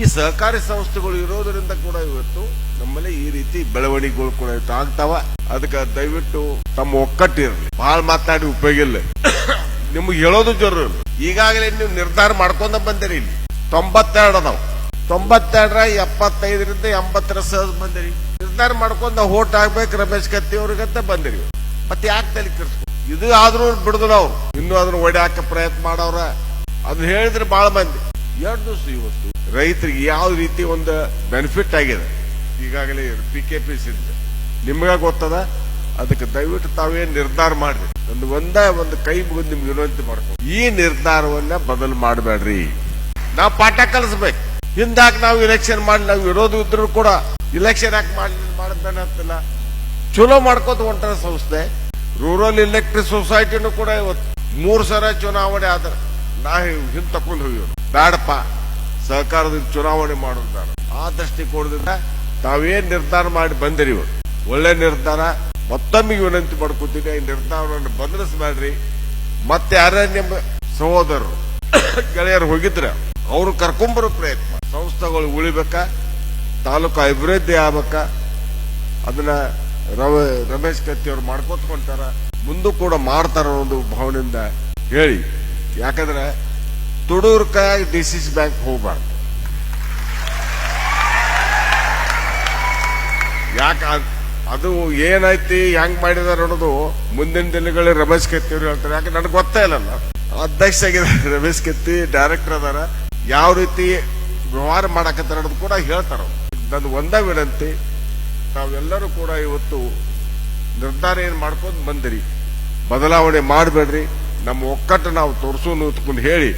ಈ ಸಹಕಾರಿ ಸಂಸ್ಥೆಗಳು ಇರೋದರಿಂದ ಕೂಡ ಇವತ್ತು ನಮ್ಮಲ್ಲಿ ಈ ರೀತಿ ಬೆಳವಣಿಗೆಗಳು ಕೂಡ ಆಗ್ತಾವ. ಅದಕ್ಕೆ ದಯವಿಟ್ಟು ತಮ್ಮ ಒಕ್ಕಟ್ಟಿರಲಿ. ಬಹಳ ಮಾತಾಡಿ ಉಪಯೋಗ ಇಲ್ಲ. ನಿಮ್ಗೆ ಹೇಳೋದು ಜರೂರು ಈಗಾಗಲೇ ನೀವು ನಿರ್ಧಾರ ಮಾಡ್ಕೊಂಡ ಬಂದಿರಿ ಇಲ್ಲಿ. ತೊಂಬತ್ತೆರಡು ಅದಾವ. ತೊಂಬತ್ತೆರಡರ ಎಪ್ಪತ್ತೈದರಿಂದ ಎಂಬತ್ತರ ಸಹಜ ಬಂದಿರಿ. ನಿರ್ಧಾರ ಮಾಡ್ಕೊಂಡ ಹೋಟ್ ಆಗ್ಬೇಕು ರಮೇಶ್ ಕತ್ತಿ ಅವ್ರಿಗಂತ ಬಂದಿರಿ. ಮತ್ತೆ ಯಾಕೆ ತಲೆ ಕೆಡಿಸ್ಕೊ ಇದು ಆದ್ರೂ ಬಿಡುದಿಲ್ಲ ಅವ್ರು. ಇನ್ನೂ ಅದನ್ನ ಒಡ್ಯಾಕ ಪ್ರಯತ್ನ ಮಾಡವ್ರ. ಅದನ್ನ ಹೇಳಿದ್ರೆ ಬಹಳ ಮಂದಿ. ಎರಡು ದಿವಸ ಇವತ್ತು ರೈತರಿಗೆ ಯಾವ ರೀತಿ ಒಂದು ಬೆನಿಫಿಟ್ ಆಗಿದೆ? ಈಗಾಗಲೇ ಪಿ ಕೆ ಪಿ ಸಿ ನಿಮ್ಗ ಗೊತ್ತದ? ಅದಕ್ಕೆ ದಯವಿಟ್ಟು ತಾವೇ ನಿರ್ಧಾರ ಮಾಡ್ರಿ. ಒಂದು ಒಂದ, ಒಂದು ಕೈ ಮುಗಿದು ನಿಮ್ಗೆ ವಿನಂತಿ ಮಾಡ್ಕೊ ಈ ನಿರ್ಧಾರವನ್ನ ಬದಲು ಮಾಡಬೇಡ್ರಿ. ನಾವು ಪಾಠ ಕಲಿಸ್ಬೇಕು. ಹಿಂದಾಕ್ ನಾವು ಇಲೆಕ್ಷನ್ ಮಾಡಿ, ನಾವು ವಿರೋಧ ಇದ್ರು ಕೂಡ ಇಲೆಕ್ಷನ್ ಯಾಕೆ ಮಾಡಿ ಮಾಡಿದ್ದಾನೆ ಅಂತಿಲ್ಲ. ಚಲೋ ಮಾಡ್ಕೋತ ಹೊಂಟಾರ ಸಂಸ್ಥೆ. ರೂರಲ್ ಎಲೆಕ್ಟ್ರಿಕ್ ಸೊಸೈಟಿನೂ ಕೂಡ ಇವತ್ತು ಮೂರು ಸಲ ಚುನಾವಣೆ ಆದ್ರ ನಾ ಹಿಂದ್ ತಕೊಂಡ್ ಹೋಗಿವ್ರು ಬೇಡಪ್ಪ ಸಹಕಾರದಿಂದ ಚುನಾವಣೆ ಮಾಡೋದು ಆ ದೃಷ್ಟಿಕೋನದಿಂದ ತಾವೇನ್ ನಿರ್ಧಾರ ಮಾಡಿ ಬಂದಿರಿ ಒಳ್ಳೆ ನಿರ್ಧಾರ ಮತ್ತೊಮ್ಮೆ ವಿನಂತಿ ಮಾಡ್ಕೊತೀನಿ ಈ ನಿರ್ಧಾರವನ್ನು ಬದಲಿಸಬೇಡ್ರಿ ಮತ್ತೆ ಯಾರೇ ನಿಮ್ಮ ಸಹೋದರರು, ಗೆಳೆಯರು ಹೋಗಿದ್ರೆ ಅವ್ರು ಕರ್ಕೊಂಬರೋ ಪ್ರಯತ್ನ. ಸಂಸ್ಥೆಗಳು ಉಳಿಬೇಕ? ತಾಲೂಕು ಅಭಿವೃದ್ಧಿ ಆಗ್ಬೇಕ? ಅದನ್ನ ರಮೇಶ್ ಕತ್ತಿ ಅವ್ರು ಮಾಡ್ಕೊತ್ಕೊಂತಾರ. ಮುಂದೂ ಕೂಡ ಮಾಡ್ತಾರ ಅನ್ನೋ ಭಾವನೆಯಿಂದ ಹೇಳಿ. ಯಾಕಂದ್ರೆ ತುಡೂರ್ಕ ಡಿ ಸಿ ಸಿ ಬ್ಯಾಂಕ್ ಹೋಗ್ಬಾರ್ದು. ಯಾಕ ಅದು ಏನೈತಿ, ಹೆಂಗ್ ಮಾಡಿದಾರ ಅನ್ನೋದು ಮುಂದಿನ ದಿನಗಳಲ್ಲಿ ರಮೇಶ್ ಕೆತ್ತಿ ಅವ್ರು ಹೇಳ್ತಾರೆ. ಯಾಕೆ ನನಗೆ ಗೊತ್ತೇ ಇಲ್ಲಲ್ಲ. ಅಧ್ಯಕ್ಷ ಆಗಿದ್ದಾರೆ ರಮೇಶ್ ಕೆತ್ತಿ ಡೈರೆಕ್ಟರ್ ಅದಾರ. ಯಾವ ರೀತಿ ವ್ಯವಹಾರ ಮಾಡಕತ್ತಾರ ಅನ್ನೋದು ಕೂಡ ಹೇಳ್ತಾರ ನನ್ನ ಒಂದ ವಿನಂತಿ, ತಾವೆಲ್ಲರೂ ಕೂಡ ಇವತ್ತು ನಿರ್ಧಾರ ಏನು ಮಾಡ್ಕೊಂಡು ಬಂದಿರಿ. ಬದಲಾವಣೆ ಮಾಡಬೇಡ್ರಿ. ನಮ್ಮ ಒಕ್ಕಟ್ಟು ನಾವು ತೋರಿಸೋನು ಅಂತ ಹೇಳಿ